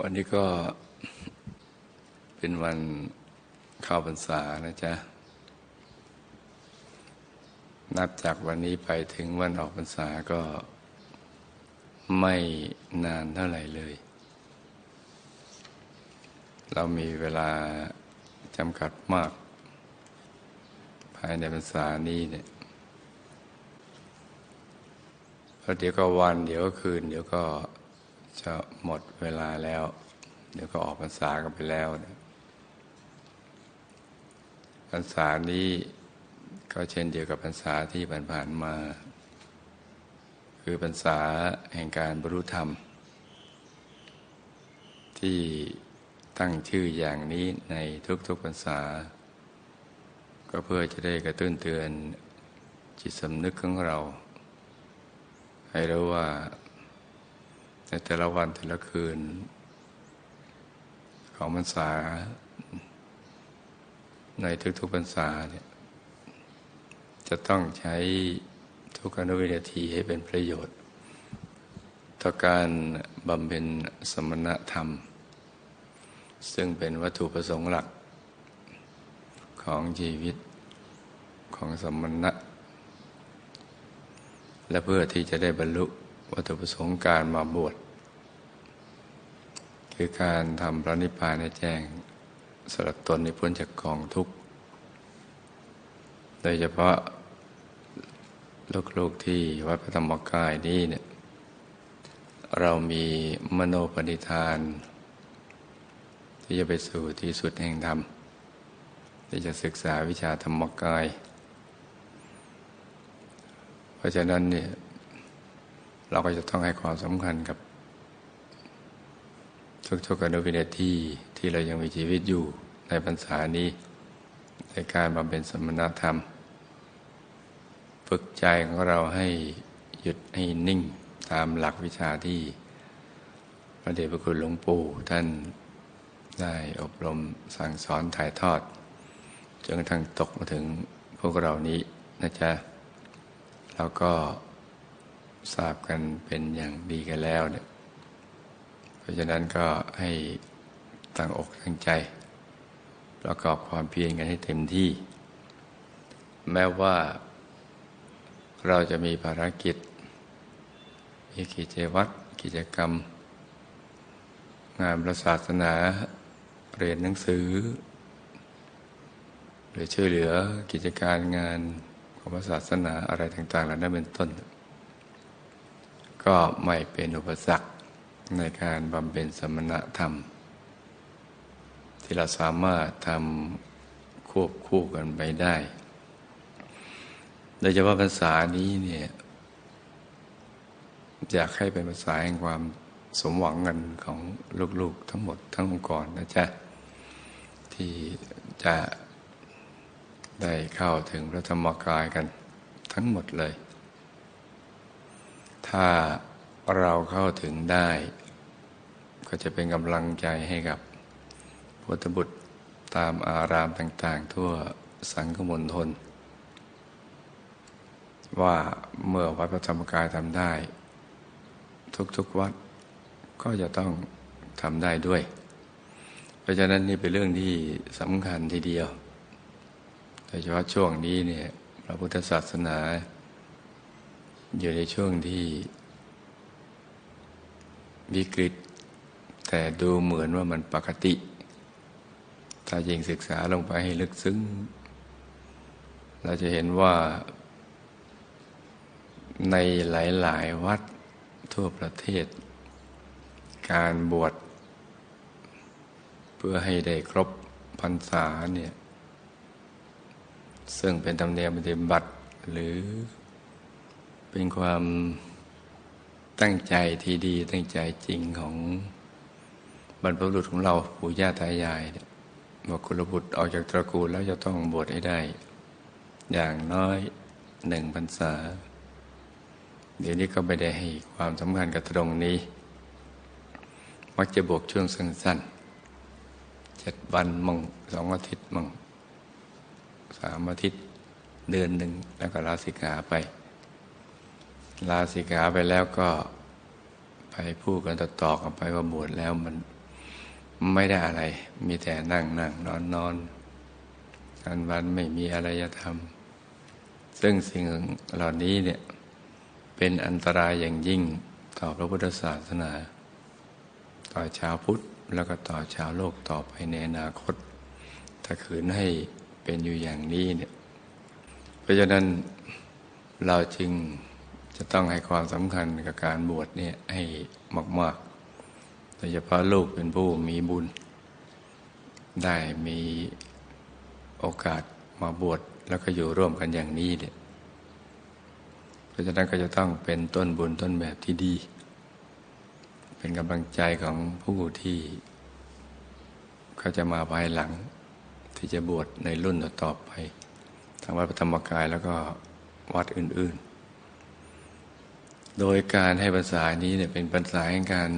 วันนี้ก็เป็นวันเข้าพรรษานะจ๊ะ นับจากวันนี้ไปถึงวันออกพรรษาก็ไม่นานเท่าไหร่เลย เรามีเวลาจำกัดมาก ภายในพรรษานี้เนี่ยเพราะเดี๋ยวก็วัน เดี๋ยวก็คืน เดี๋ยวก็ จะหมดเวลาแล้ว เดี๋ยวก็ออกพรรษากันไปแล้วนะพรรษานี้ก็เช่นเดียวกับพรรษาที่ผ่านๆมา คือพรรษาแห่งการบรรลุธรรม ที่ตั้งชื่ออย่างนี้ในทุกๆพรรษา ก็เพื่อจะได้กระตุ้นเตือนจิตสำนึกของเรา ให้รู้ว่า ในแต่ละวันแต่ละคืน ของพรรษา ในทุกๆพรรษาเนี่ยจะต้องใช้ทุกอนุวินาทีให้เป็นประโยชน์ ต่อการบำเพ็ญสมณธรรม ซึ่งเป็นวัตถุประสงค์หลัก ของชีวิตของสมณะ และเพื่อที่จะได้บรรลุวัตถุประสงค์การมาบวช คือการทำพระนิพพานให้แจ้งสลัดตนในพ้นจากกองทุกข์ โดยเฉพาะลูกๆที่วัดพระธรรมกายนี้เนี่ยเรามีมโนปณิธาน ที่จะไปสู่ที่สุดแห่งธรรม ที่จะศึกษาวิชาธรรมกาย เพราะฉะนั้นเนี่ยเราก็จะต้องให้ความสำคัญกับ ทุกๆอนุวินาทีที่เรายังมีชีวิตอยู่ในพรรษานี้ ในการบำเพ็ญสมณธรรม ฝึกใจของเราให้หยุดให้นิ่งตามหลักวิชาที่พระเดชพระคุณหลวงปู่ท่านได้อบรมสั่งสอนถ่ายทอดจนกระทั่งตกมาถึงพวกเรานี้นะจ๊ะแล้วก็ทราบกันเป็นอย่างดีกันแล้วเนี่ย เพราะฉะนั้นก็ให้ตั้งอกตั้งใจ ประกอบความเพียรกันให้เต็มที่ แม้ว่าเราจะมีภารกิจ มีกิจวัตรกิจกรรม งานประศาสนา เรียนหนังสือ หรือช่วยเหลือกิจการงานของศาสนาอะไรต่างๆเหล่านั้นเป็นต้น ก็ไม่เป็นอุปสรรค ในการบำเพ็ญสมณธรรม ที่เราสามารถทำควบคู่กันไปได้ โดยเฉพาะภาษานี้เนี่ยอยากให้เป็นภาษาแห่งความสมหวังกันของลูกๆทั้งหมดทั้งองค์กรนะจ๊ะ ที่จะได้เข้าถึงพระธรรมกายกันทั้งหมดเลย ถ้า เราเข้าถึงได้ ก็จะเป็นกำลังใจให้กับพุทธบุตรตามอารามต่าง ๆ ทั่วสังคมณฑลว่าเมื่อวัดพระธรรมกายทำได้ ทุกๆวัดก็จะต้องทำได้ด้วย เพราะฉะนั้นนี่เป็นเรื่องที่สำคัญทีเดียว โดยเฉพาะช่วงนี้เนี่ยพระพุทธศาสนา อยู่ในช่วงที่ วิกฤต แต่ดูเหมือนว่ามันปกติ ถ้ายิ่งศึกษาลงไปให้ลึกซึ้ง เราจะเห็นว่าในหลาย ๆ วัดทั่วประเทศ การบวชเพื่อให้ได้ครบพรรษาเนี่ยซึ่งเป็นธรรมเนียมปฏิบัติหรือเป็นความ ตั้งใจที่ดีตั้งใจจริงของบรรพบุรุษของเราปู่ย่าตายายบอกคุณบุตรออกจากตระกูลแล้วจะต้องบวชให้ได้ อย่างน้อยหนึ่งพรรษา เดี๋ยวนี้ก็ไม่ได้ให้ความสำคัญกับตรงนี้ มักจะบวกช่วงสั้นๆเจ็ดวันมั่งสองอาทิตย์มั่งสามอาทิตย์เดือนหนึ่งแล้วก็ลาสิกขาไป ลาสิกขาไปแล้วก็ไปพูดกันต่อๆกันไปว่าบวชแล้วมันไม่ได้อะไร มีแต่นั่งนั่งนอนนอนการวันไม่มีอะไรจะทำซึ่งสิ่งเหล่านี้เนี่ยเป็นอันตรายอย่างยิ่งต่อพระพุทธศาสนา ต่อชาวพุทธแล้วก็ต่อชาวโลกต่อไปในอนาคต ถ้าขืนให้เป็นอยู่อย่างนี้เนี่ยเพราะฉะนั้นเราจึง จะต้องให้ความสำคัญกับการบวชเนี่ยให้มาก ๆ โดยเฉพาะลูกเป็นผู้มีบุญ ได้มีโอกาสมาบวชแล้วก็อยู่ร่วมกันอย่างนี้เนี่ยเพราะฉะนั้นก็จะต้องเป็นต้นบุญต้นแบบที่ดี เป็นกำลังใจของผู้ที่เขาจะมาภายหลัง ที่จะบวชในรุ่นต่อไป ทางวัดพระธรรมกายแล้วก็วัดอื่น ๆ โดยการให้ภาษานี้เนี่ยเป็นภาษาแห่งการ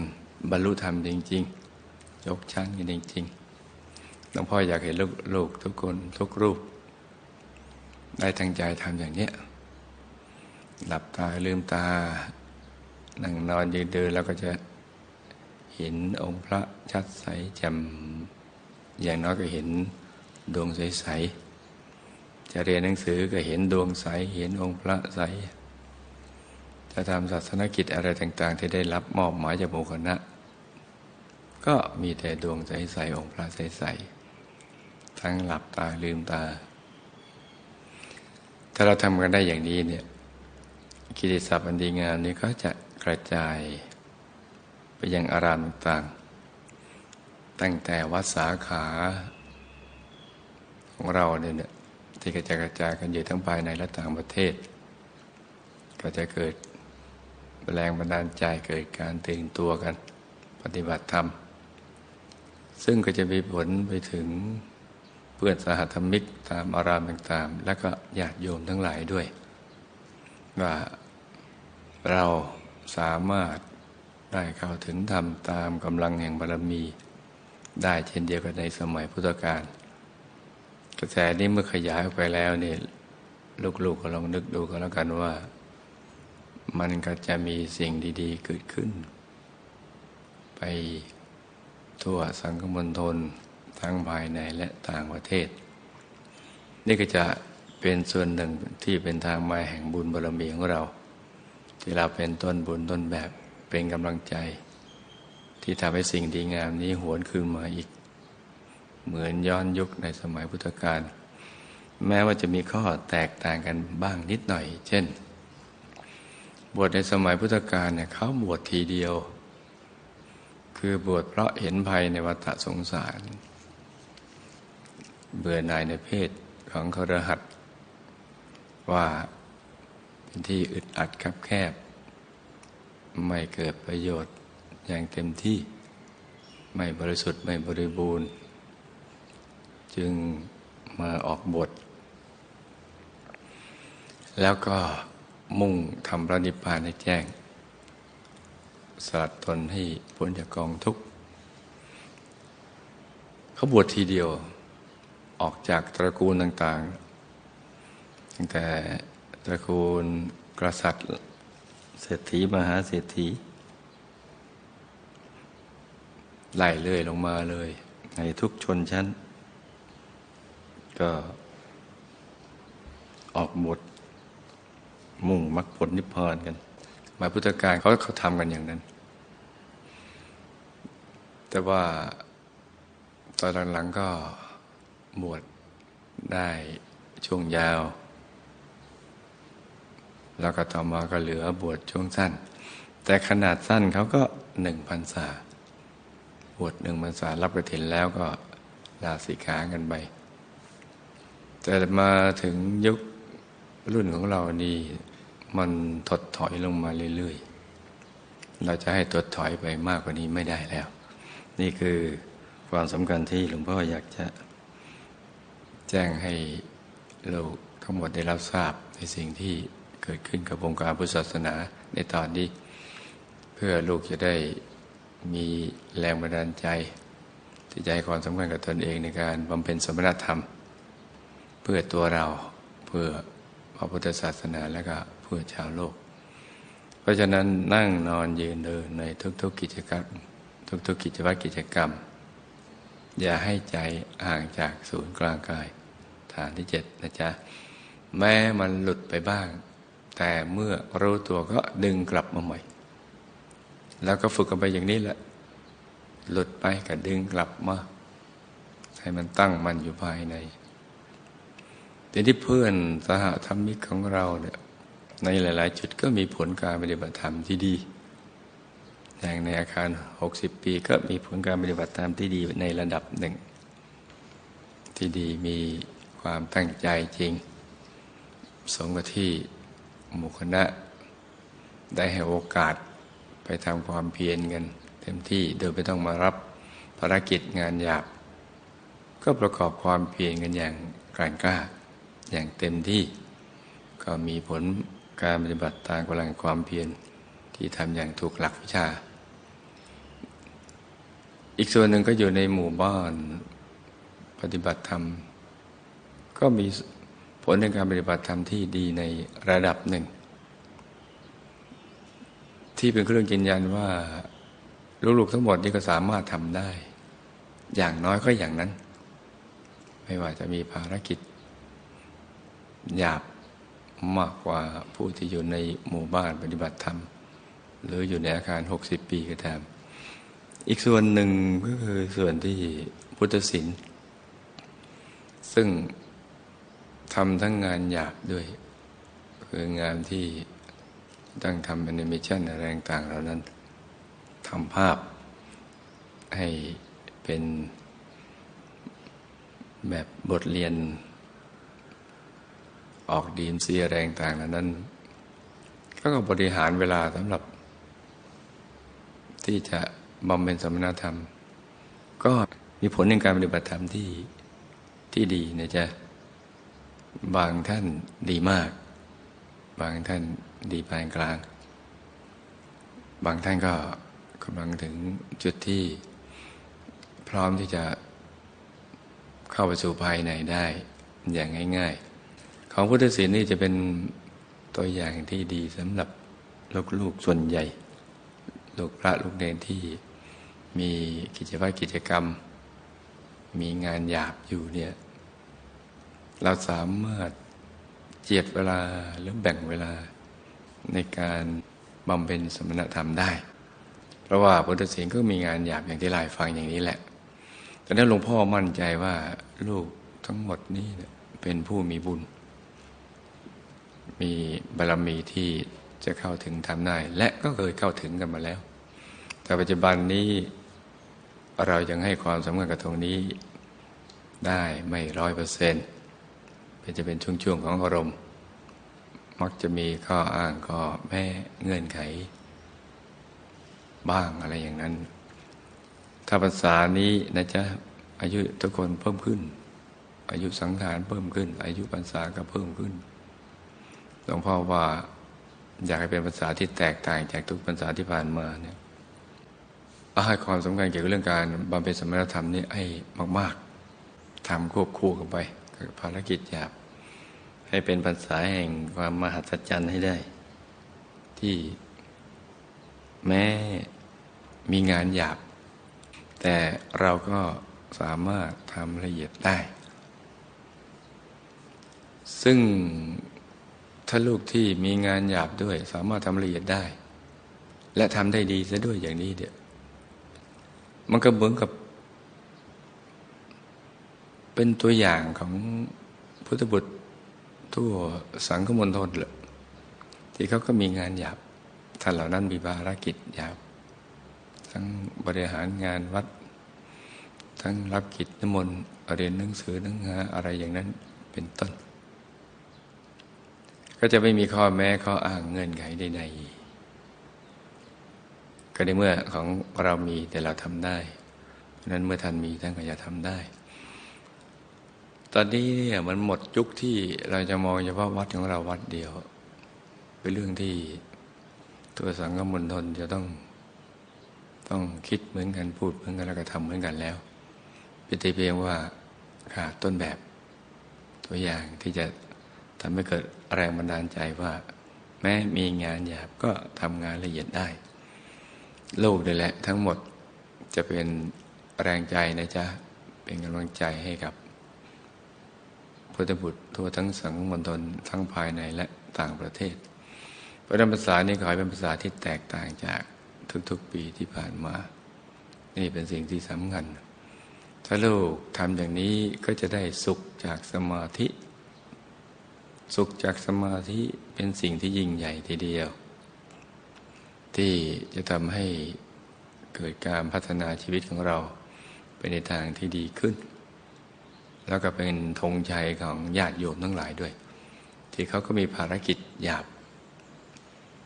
บรรลุธรรมจริง ๆ ยกชั้นกันจริงๆหลวงพ่ออยากเห็นลูกทุกคนทุกรูป ได้ทั้งใจทำอย่างเนี้ยหลับตาลืมตา นั่งนอนยืนเดินแล้วก็จะเห็นองค์พระชัดใสแจ่มอย่างน้อยก็เห็นดวงใสๆจะเรียนหนังสือก็เห็นดวงใส เห็นองค์พระใส จะทำศาสนกิจอะไรต่าง ๆ ที่ได้รับมอบหมายจากหมู่คณะ ก็มีแต่ดวงใสๆองค์พระใสๆทั้งหลับตาลืมตา ถ้าเราทำกันได้อย่างนี้เนี่ยกิติศัพท์อันดีงามนี้ก็จะกระจายไปยังอารามต่างๆ ตั้งแต่วัดสาขาของเราเนี่ยที่กระจายกระจายกันอยู่ทั้งภายในและต่างประเทศ ก็จะเกิด แรงบันดาลใจเกิดการตื่นตัวกัน ปฏิบัติธรรม ซึ่งก็จะมีผลไปถึงเพื่อนสหธรรมิกตามอารามต่างๆ และก็ญาติโยมทั้งหลายด้วย ว่าเราสามารถได้เข้าถึงธรรมตามกำลังแห่งบารมี ได้เช่นเดียวกันในสมัยพุทธกาลกระแสนี้เมื่อขยายออกไปแล้วเนี่ยลูกๆก็ลองนึกดูกันแล้วกันว่า มันก็จะมีสิ่งดีๆ เกิดขึ้น ไปทั่วสังคมณฑลทั้งภายในและต่างประเทศ นี่ก็จะเป็นส่วนหนึ่งที่เป็นทางมาแห่งบุญบารมีของเรา ที่เราเป็นต้นบุญต้นแบบเป็นกำลังใจ ที่ทำให้สิ่งดีงามนี้หวนคืนมาอีก เหมือนย้อนยุคในสมัยพุทธกาลแม้ว่าจะมีข้อแตกต่างกันบ้างนิดหน่อย เช่น บวชในสมัยพุทธกาลเนี่ยเขาบวชทีเดียว คือบวชเพราะเห็นภัยในวัฏสงสาร เบื่อหน่ายในเพศของครหัส ว่าเป็นที่อึดอัดคับแคบ ไม่เกิดประโยชน์อย่างเต็มที่ไม่บริสุทธิ์ไม่บริบูรณ์ จึงมาออกบท แล้วก็ มุ่งทำพระนิพพานให้แจ้งสลัดตนให้พ้นจากกองทุกข์เขาบวชทีเดียวออกจากตระกูลต่างๆ ตั้งแต่ตระกูลกษัตริย์เศรษฐีมหาเศรษฐีไล่เลยลงมาเลย ในทุกชนชั้น ก็ออกบท มุ่งมรรคผลนิพพานกัน มาพุทธการเขาเขาทำกันอย่างนั้น แต่ว่าตอนหลังๆก็บวชได้ช่วงยาว แล้วก็ต่อมาก็เหลือบวชช่วงสั้น แต่ขนาดสั้นเขาก็หนึ่งพรรษาบวชหนึ่งพรรษารับกระถินแล้วก็ลาสิกขากันไป แต่มาถึงยุค รุ่นของเรานี่มันถดถอยลงมาเรื่อยๆ เราจะให้ถดถอยไปมากกว่านี้ไม่ได้แล้ว นี่คือความสำคัญที่หลวงพ่ออยากจะ แจ้งให้เราทั้งหมดได้รับทราบในสิ่งที่เกิดขึ้นกับวงการพุทธศาสนาในตอนนี้ เพื่อลูกจะได้มีแรงบันดาลใจ ที่จะให้ความสำคัญกับตนเองในการบำเพ็ญสมณธรรม เพื่อตัวเราเพื่อ พระพุทธศาสนาและก็เพื่อชาวโลก เพราะฉะนั้นนั่งนอนยืนเดินในทุก ๆกิจกรรม ทุก ๆ กิจวัตรกิจกรรม อย่าให้ใจห่างจากศูนย์กลางกาย ฐานที่เจ็ดนะจ๊ะ แม้มันหลุดไปบ้าง แต่เมื่อรู้ตัวก็ดึงกลับมาใหม่ แล้วก็ฝึกกันไปอย่างนี้แหละ หลุดไปก็ดึงกลับมาให้มันตั้งมันอยู่ภายใน แต่ที่เพื่อนสหธรรมิกของเราเนี่ยในหลาย ๆ จุดก็มีผลการปฏิบัติธรรมที่ดี อย่างในอาคาร 60 ปีก็มีผลการปฏิบัติธรรมที่ดีในระดับหนึ่ง ที่ดีมีความตั้งใจจริงสงกับที่หมู่คณะได้ให้โอกาสไปทำความเพียรกันเต็มที่โดยไม่ต้องมารับภารกิจงานหยาบ ก็ประกอบความเพียรกันอย่างกลั่นกล้า อย่างเต็มที่ ก็มีผลการปฏิบัติตามกำลังความเพียรที่ทำอย่างถูกหลักวิชา อีกส่วนหนึ่งก็อยู่ในหมู่บ้านปฏิบัติธรรม ก็มีผลในการปฏิบัติธรรมที่ดีในระดับหนึ่ง ที่เป็นเครื่องยืนยันว่าลูกๆทั้งหมดนี่ก็สามารถทำได้ อย่างน้อยก็อย่างนั้น ไม่ว่าจะมีภารกิจ หยาบมากกว่าผู้ที่อยู่ในหมู่บ้านปฏิบัติธรรม หรืออยู่ในอาคาร 60 ปีก็ตาม อีกส่วนหนึ่งก็คือส่วนที่พุทธศิลป์ซึ่งทำทั้งงานหยาบด้วย คืองานที่ต้องทำแอนิเมชันอะไรต่างๆเหล่านั้นทำภาพให้เป็นแบบบทเรียน ออกดีมเสียแรงต่างเหล่านั้นก็บริหารเวลาสำหรับ ที่จะบำเพ็ญสมณธรรม ก็มีผลในการปฏิบัติธรรมที่ที่ดีนะจ๊ะบางท่านดีมาก บางท่านดีปานกลาง บางท่านก็กำลังถึงจุดที่พร้อมที่จะเข้าไปสู่ภายในได้อย่างง่าย ๆ ของพุทธศีลนี่จะเป็นตัวอย่างที่ดีสำหรับลูกๆส่วนใหญ่ ลูกพระลูกเนรที่มีกิจวัตรกิจกรรม มีงานหยาบอยู่เนี่ย เราสามารถเจียดเวลาหรือแบ่งเวลาในการบำเพ็ญสมณธรรมได้ เพราะว่าพุทธศีลก็มีงานหยาบอย่างที่ลายฟังอย่างนี้แหละ แต่นั้นหลวงพ่อมั่นใจว่าลูกทั้งหมดนี้เป็นผู้มีบุญ มีบารรมีที่จะเข้าถึงทำได้และก็เคยเข้าถึงกันมาแล้ว แต่ปัจจุบันนี้เรายังให้ความสำคัญกับตรงนี้ได้ไม่ร้อยเปอร์เซ็นต์เป็นจะเป็นช่วงๆของอารมณ์ มักจะมีข้ออ้างข้อแม่เงื่อนไข บ้างอะไรอย่างนั้น ถ้าภาษานี้นะจ๊ะอายุทุกคนเพิ่มขึ้น อายุสังขารเพิ่มขึ้น อายุภาษาก็เพิ่มขึ้น หลวงพ่อว่าอยากให้เป็นภาษาที่แตกต่างจากทุกภาษาที่ผ่านมาเนี่ยให้ความสำคัญเกี่ยวกับเรื่องการบำเพ็ญสมณธรรมนี่ให้มาก ๆทำควบคู่กันไปกับภารกิจหยาบ ให้เป็นภาษาแห่งความมหัศจรรย์ให้ได้ ที่แม้มีงานหยาบ แต่เราก็สามารถทำละเอียดได้ ซึ่ง ถ้าลูกที่มีงานหยาบด้วย สามารถทำละเอียดได้ และทำได้ดีซะด้วยอย่างนี้เดี๋ยวมันก็เหมือนกับ เป็นตัวอย่างของพุทธบุตรทั่วสังคมณฑลเลยที่เขาก็มีงานหยาบท่านเหล่านั้นมีภารกิจหยาบ ทั้งบริหารงานวัด ทั้งรับกิจนิมนต์เรียนหนังสือหนังหาอะไรอย่างนั้นเป็นต้น ก็จะไม่มีข้อแม้ข้ออ้างเงื่อนไขใดๆก็ในเมื่อของเรามีแต่เราทำได้เพราะนั้นเมื่อท่านมีท่านก็จะทำได้ ตอนนี้เนี่ยมันหมดยุคที่เราจะมองเฉพาะวัดของเราวัดเดียว เป็นเรื่องที่ตัวสังฆมณฑลจะต้องต้องคิดเหมือนกันพูดเหมือนกันแล้วก็ทำเหมือนกันแล้วเป็นแต่เพียงว่าขาดต้นแบบ ตัวอย่างที่จะ ทำให้เกิดแรงบันดาลใจว่า แม้มีงานหยาบก็ทำงานละเอียดได้ลูกนี่แหละ ทั้งหมดจะเป็นแรงใจนะจ๊ะ เป็นกำลังใจให้กับพุทธบุตรทั่วทั้งสังมณฑลทั้งภายในและต่างประเทศพระธรรมภาษานี้ขอให้เป็นภาษาที่แตกต่างจากทุกๆปีที่ผ่านมา นี่เป็นสิ่งที่สำคัญ ถ้าลูกทำอย่างนี้ก็จะได้สุขจากสมาธิ สุขจากสมาธิเป็นสิ่งที่ยิ่งใหญ่ทีเดียว ที่จะทำให้เกิดการพัฒนาชีวิตของเราไปในทางที่ดีขึ้น แล้วก็เป็นธงชัยของญาติโยมทั้งหลายด้วย ที่เขาก็มีภารกิจหยาบ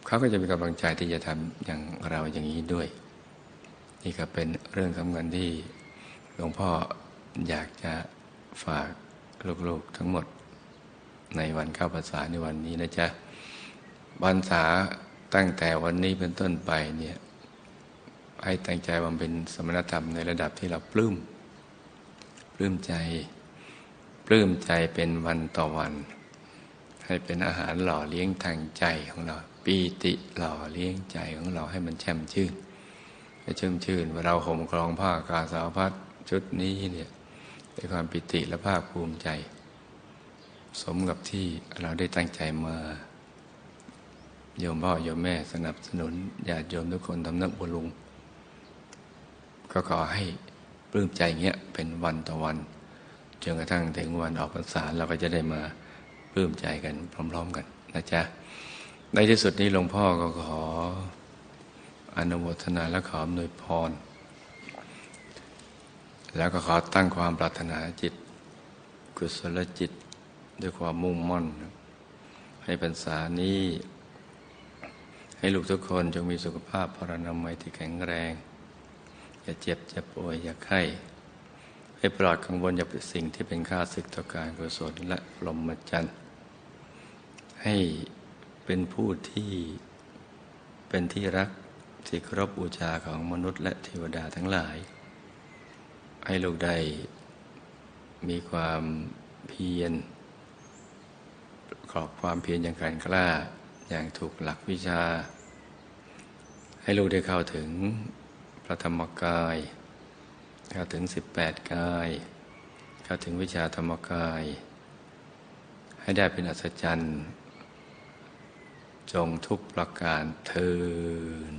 เขาก็จะมีกำลังใจที่จะทำอย่างเราอย่างนี้ด้วย นี่ก็เป็นเรื่องสำคัญที่หลวงพ่ออยากจะฝากลูกๆทั้งหมด ในวันเข้าภาษาในวันนี้นะจ๊ะวันษาตั้งแต่วันนี้เป็นต้นไปเนี่ยให้ตั้งใจบำเพ็ญสมณธรรมในระดับที่เราปลื้มปลื้มใจ ปลื้มใจเป็นวันต่อวัน ให้เป็นอาหารหล่อเลี้ยงทางใจของเราปีติหล่อเลี้ยงใจของเราให้มันแช่มชื่นให้ชื่มชื่นว่าเราห่มครองผ้ากาสาวพัดชุดนี้เนี่ยด้วยความปิติและภาคภูมิใจ สมกับที่เราได้ตั้งใจมา โยมพ่อโยมแม่สนับสนุนญาติโยมทุกคนทำนักบุลุง ก็ขอให้ปลื้มใจเงี้ยเป็นวันต่อวันจนกระทั่งถึงวันออกพรรษาเราก็จะได้มาปลื้มใจกันพร้อม ๆ กันนะจ๊ะในที่สุดนี้หลวงพ่อก็ขออนุโมทนาและขออำนวยพร แล้วก็ขอตั้งความปรารถนาจิต กุศลจิต ด้วยความมุ่งมั่น ให้พรรษานี้ ให้ลูกทุกคนจงมีสุขภาพพรณนามัยที่แข็งแรง อย่าเจ็บจะป่วยอย่าไข้ให้ปลอดกังวลอย่าเป็นสิ่งที่เป็นค่าศึกต่อการกุศลและลมมจันทร์ให้เป็นผู้ที่เป็นที่รักที่เคารพบูชาของมนุษย์และเทวดาทั้งหลาย ให้ลูกได้มีความเพียร กรอบความเพียรอย่างแกร่งกล้า อย่างถูกหลักวิชา ให้ลูกได้เข้าถึงพระธรรมกายเข้าถึงสิบแปดกาย เข้าถึงวิชาธรรมกาย ให้ได้เป็นอัศจรรย์ จงทุกประการเทิน